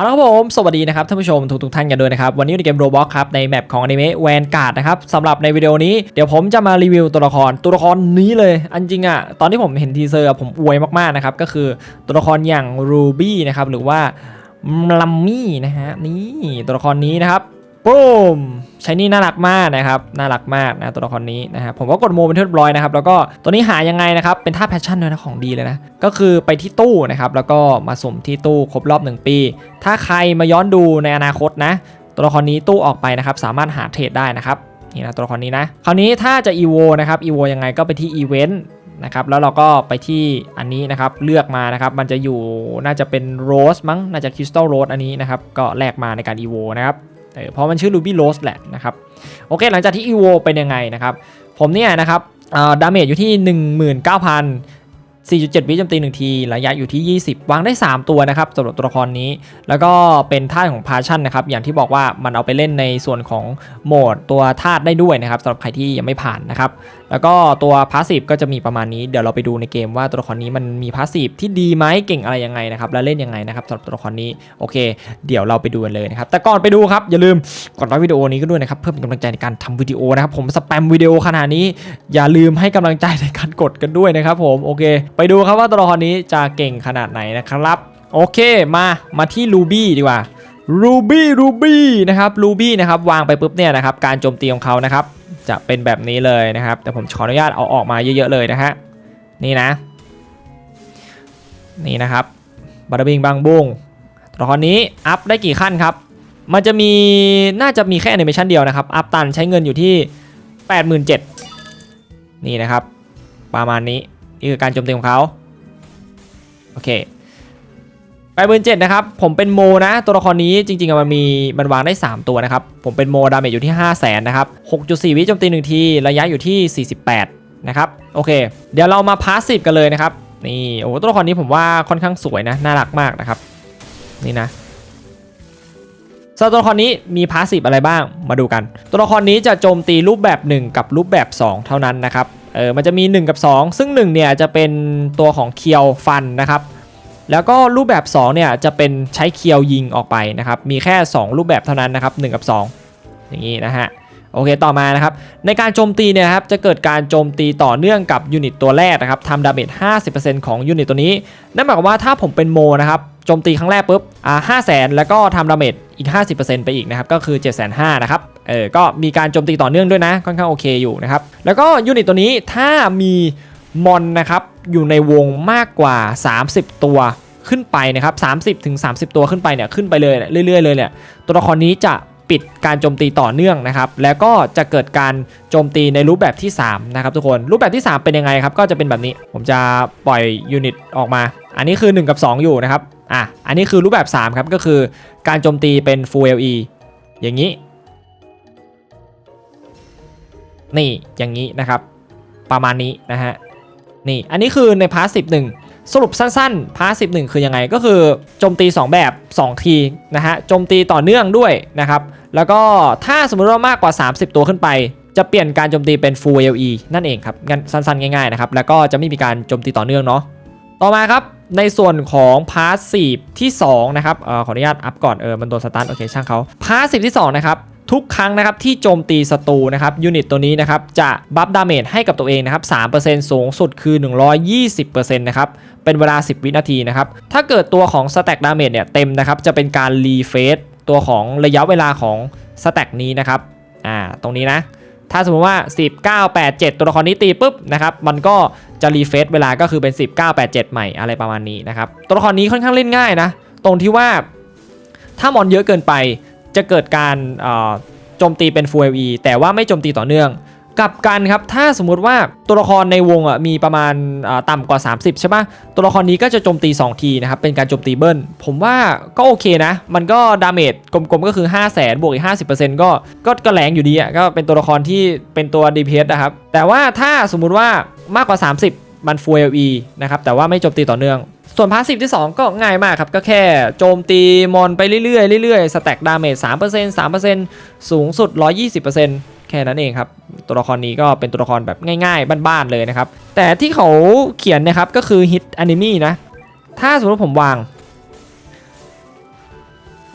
เอาละครับผมสวัสดีนะครับท่านผู้ชมทุกทุกท่านกันด้วยนะครับวันนี้ในเกม Roblox ครับในแมปของอนิเมะแวนการ์ดนะครับสำหรับในวิดีโอนี้เดี๋ยวผมจะมารีวิวตัวละครตัวละครนี้เลย อันจริงอะตอนที่ผมเห็นทีเซอร์ผมอวยมากๆนะครับก็คือตัวละครอย่างรูบี้นะครับหรือว่าลัมมี่นะฮะนี่ตัวละครนี้นะครับ ปุ้มใช้นี่น่ารักมากนะครับน่ารักมากนะตัวละครนี้นะฮะผมก็กดโมเป็นที่เรียบร้อยนะครับแล้วก็ตัวนี้หายังไงนะครับเป็นท่าแพชชั่นด้วยนะของดีเลยนะก็คือไปที่ตู้นะครับแล้วก็มาสุ่มที่ตู้ครบรอบ 1 ปี ถ้าใครมาย้อนดูในอนาคตนะ ตัวละครนี้ตู้ออกไปนะครับสามารถหาเทรดได้นะครับนี่นะตัวละครนี้นะคราวนี้ถ้าจะ EVO นะครับ EVO ยังไงก็ไปที่อีเวนต์นะครับแล้วเราก็ไปที่อันนี้นะครับเลือกมานะครับมันจะอยู่น่าจะเป็นโรสมั้งน่าจะคริสตัลโรสอันนี้นะครับก็แลกมาในการ EVO นะครับ เพราะมันชื่อ Ruby Rose แหละนะครับ โอเค หลังจากที่ EVO เป็นยังไงนะครับ ผมเนี่ยนะครับดาเมจอยู่ที่ 19,000 4.7 วิโจมตี 1 ที ระยะอยู่ที่ 20 วางได้ 3 ตัวนะครับสำหรับตัวละครนี้ แล้วก็เป็นธาตุของพาชั่นนะครับ อย่างที่บอกว่ามันเอาไปเล่นในส่วนของโหมดตัวธาตุได้ด้วยนะครับสำหรับใครที่ยังไม่ผ่านนะครับ แล้วก็ตัวพาสซีฟก็จะมีประมาณนี้ เดี๋ยวเราไปดูในเกมว่าตัวละครนี้มันมีพาสซีฟที่ดีไหมเก่งอะไรยังไงนะครับ แล้วเล่นยังไงนะครับสำหรับตัวละครนี้โอเค เดี๋ยวเราไปดูกันเลยนะครับแต่ก่อนไปดูครับอย่าลืมกดไลค์วิดีโอนี้ก็ด้วยนะครับเพื่อเป็นกำลังใจในการทำวิดีโอนะครับผมสแปมวิดีโอขนาดนี้ อย่าลืมให้กำลังใจในการกดกันด้วยนะครับผมโอเค ไปดูครับว่าตัวละครนี้จะเก่งขนาดไหนนะครับโอเคมามาที่ลูบี้ดีกว่ารูบี้รูบี้นะครับรูบี้นะครับวางไปปุ๊บเนี่ยนะครับการโจมตีของเขานะครับ จะเป็นแบบนี้เลยนะครับ แต่ผมขออนุญาตเอาออกมาเยอะๆเลยนะฮะนี่นะ นี่นะครับบาร์บิงบางบุงตัวละครนี้อัพได้กี่ขั้นครับ มันจะมีน่าจะมีแค่แอนิเมชันเดียวนะครับ อัพตันใช้เงินอยู่ที่ 87,000นี่นะครับ ประมาณนี้นี่คือการโจมตีของเขาโอเค แปดหมื่นเจ็ดนะครับ ผมเป็นโมนะ ตัวละครนี้จริงๆมันมีมันวางได้ 3 ตัวนะครับ ผมเป็นโมดาเมจอยู่ที่ 5 0 0แสนนะครับ 6.4 วิโจมตี 1 ที ระยะอยู่ที่ 48 นะครับ โอเค เดี๋ยวเรามาพาสซีฟกันเลยนะครับ นี่โอ้ตัวละครนี้ผมว่าค่อนข้างสวยนะ น่ารักมากนะครับ นี่นะสำหรับตัวละครนี้มีพาสซีฟอะไรบ้างมาดูกัน ตัวละครนี้จะโจมตีรูปแบบ 1 กับรูปแบบ 2 เท่านั้นนะครับเออมันจะมี 1 กับ 2 ซึ่ง1เนี่ยจะเป็นตัวของเคียวฟันนะครับ แล้วก็รูปแบบ2เนี่ยจะเป็นใช้เคียวยิงออกไปนะครับ มีแค่ 2 รูปแบบเท่านั้นนะครับ1กับ 2 อย่างนี้นะฮะโอเคต่อมานะครับในการโจมตีเนี่ยครับจะเกิดการโจมตีต่อเนื่องกับยูนิตตัวแรกนะครับทำดาเมจ 50%ของยูนิตตัวนี้ นั่นหมายความว่าถ้าผมเป็นโมนะครับโจมตีครั้งแรกปุ๊บอ่าห้าแสนแล้วก็ทำดาเมจอีก 50%ไปอีกนะครับก็คือ 7 5 0 0 0นะครับเออก็มีการโจมตีต่อเนื่องด้วยนะค่อนข้างโอเคอยู่นะครับแล้วก็ยูนิตตัวนี้ถ้ามีมอนนะครับ อยู่ในวงมากกว่า 30 ตัวขึ้นไปนะครับ30ถึง30 ตัวขึ้นไปเนี่ยขึ้นไปเลยเรื่อยๆเลยเนี่ยตัวละครนี้จะปิดการโจมตีต่อเนื่องนะครับ แล้วก็จะเกิดการโจมตีในรูปแบบที่ 3 นะครับทุกคนรูปแบบที่ 3 เป็นยังไงครับ ก็จะเป็นแบบนี้ผมจะปล่อยยูนิตออกมา อันนี้คือ 1 กับ 2 อยู่นะครับอะอันนี้คือรูปแบบ 3 ครับ ก็คือการโจมตีเป็น full LE อย่างนี้ นี่อย่างนี้นะครับ ประมาณนี้นะฮะ นี่ อันนี้คือในพาร์ทสิบหนึ่งสรุปสั้นๆ พาร์ทสิบหนึ่งคือยังไงก็คือโจมตี 2 แบบ 2 ทีนะฮะโจมตีต่อเนื่องด้วยนะครับ แล้วก็ถ้าสมมติว่ามากกว่า 30 ตัวขึ้นไป จะเปลี่ยนการโจมตีเป็น full LE นั่นเองครับงั้นสั้นๆ ง่ายๆนะครับ แล้วก็จะไม่มีการโจมตีต่อเนื่องเนาะต่อมาครับในส่วนของพาร์ทสีที่2นะครับออขออนุญาตอัพก่อนเออมันโดนสตาร์ทโอเคช่างเขาพาร์ทสิที่2นะครับ ทุกครั้งนะครับที่โจมตีศัตรูนะครับยูนิตตัวนี้นะครับจะบัฟดาเมจให้กับตัวเองนะครับ3%สูงสุดคือ 120%นะครับเป็นเวลา 10 วินาทีนะครับถ้าเกิดตัวของ Stack Damage เนี่ยเต็มนะครับจะเป็นการรีเฟซตัวของระยะเวลาของ Stack นี้นะครับอ่าตรงนี้นะถ้าสมมติว่า10 9 8 7 ตัวละครนี้ตีปุ๊บนะครับ มันก็จะรีเฟซเวลาก็คือเป็น10 9 8 7 ใหม่อะไรประมาณนี้นะครับ ตัวละครนี้ค่อนข้างเล่นง่ายนะ ตรงที่ว่าถ้ามอนเยอะเกินไป จะเกิดการโจมตีเป็น full LE แต่ว่าไม่โจมตีต่อเนื่องกลับกันครับถ้าสมมุติว่าตัวละครในวงอะมีประมาณต่ำกว่า 30 ใช่ปะตัวละครนี้ก็จะโจมตี 2 ทีนะครับเป็นการโจมตีเบิ้ล ผมว่าก็โอเคนะ มันก็ดาเมจกลมๆก็คือ 5 0 0แสนบวกอีก 50%ก็ก็ก็แรงอยู่ดีอะก็เป็นตัวละครที่เป็นตัว DPS นะครับแต่ว่าถ้าสมมุติว่ามากกว่า 30 มัน Full LE นะครับแต่ว่าไม่โจมตีต่อเนื่อง ส่วนพาสซีฟที่ 2 ก็ง่ายมากครับ ก็แค่โจมตีมอนไปเรื่อยๆเรื่อยๆสแต็กดาเมจ3% 3%สูงสุด 120%แค่นั้นเองครับ ตัวละครนี้ก็เป็นตัวละครแบบง่ายๆ บ้านๆเลยนะครับ แต่ที่เขาเขียนนะครับก็คือฮิตอนิมีนะ ถ้าสมมติผมวาง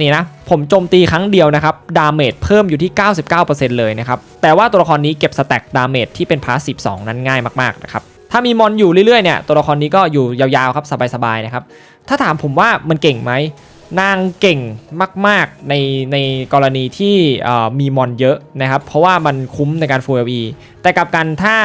นี่นะ ผมโจมตีครั้งเดียวนะครับ ดาเมจเพิ่มอยู่ที่ 99%เลยนะครับ แต่ว่าตัวละครนี้เก็บสแต็กดาเมจที่เป็นพาสซีฟ2นั้นง่ายมากๆนะครับ ถ้ามีมอนอยู่เรื่อยๆเนี่ยตัวละครนี้ก็อยู่ยาวๆครับสบายๆนะครับถ้าถามผมว่ามันเก่งไหมนางเก่งมากๆในในกรณีที่มีมอนเยอะนะครับ เพราะว่ามันคุ้มในการ full LE แต่กับกันถ้า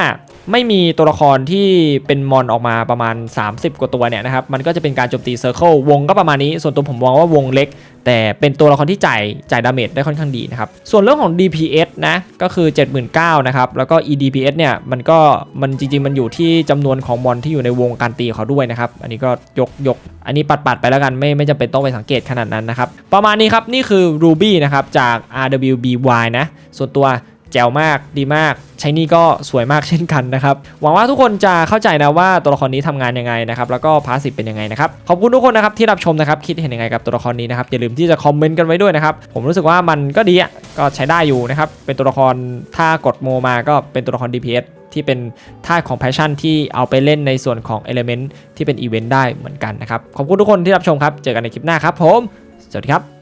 ไม่มีตัวละครที่เป็นมอนออกมาประมาณ 30 กว่าตัวเนี่ยนะครับ มันก็จะเป็นการโจมตีเซอร์เคิลวงก็ประมาณนี้ ส่วนตัวผมมองว่าวงเล็ก แต่เป็นตัวละครที่จ่ายจ่ายดาเมจได้ค่อนข้างดีนะครับ ส่วนเรื่องของ DPS นะก็คือ 79,000นะครับ แล้วก็ EDPS เนี่ยมันก็มันจริง ๆ มันอยู่ที่จำนวนของมอนที่อยู่ในวงการตีเขาด้วยนะครับ อันนี้ก็ยกยกอันนี้ปัดปัดๆไปแล้วกันไม่ไม่จำเป็นต้องไปสังเกตขนาดนั้นนะครับ ประมาณนี้ครับ นี่คือ Ruby นะครับจาก RWBY นะ ส่วนตัว จ๋วมากดีมากใช้นี่ก็สวยมากเช่นกันนะครับ หวังว่าทุกคนจะเข้าใจนะว่าตัวละครนี้ทำงานยังไงนะครับ แล้วก็พาสซีฟเป็นยังไงนะครับ ขอบคุณทุกคนนะครับที่รับชมนะครับ คิดเห็นยังไงกับตัวละครนี้นะครับ อย่าลืมที่จะคอมเมนต์กันไว้ด้วยนะครับ ผมรู้สึกว่ามันก็ดีอะ ก็ใช้ได้อยู่นะครับ เป็นตัวละครถ้ากดโมมาก็เป็นตัวละคร DPS ที่เป็นท่าของ Passion ที่เอาไปเล่นในส่วนของ Element ที่เป็นอีเวนต์ได้เหมือนกันนะครับ ขอบคุณทุกคนที่รับชมครับ เจอกันในคลิปหน้าครับผม สวัสดีครับ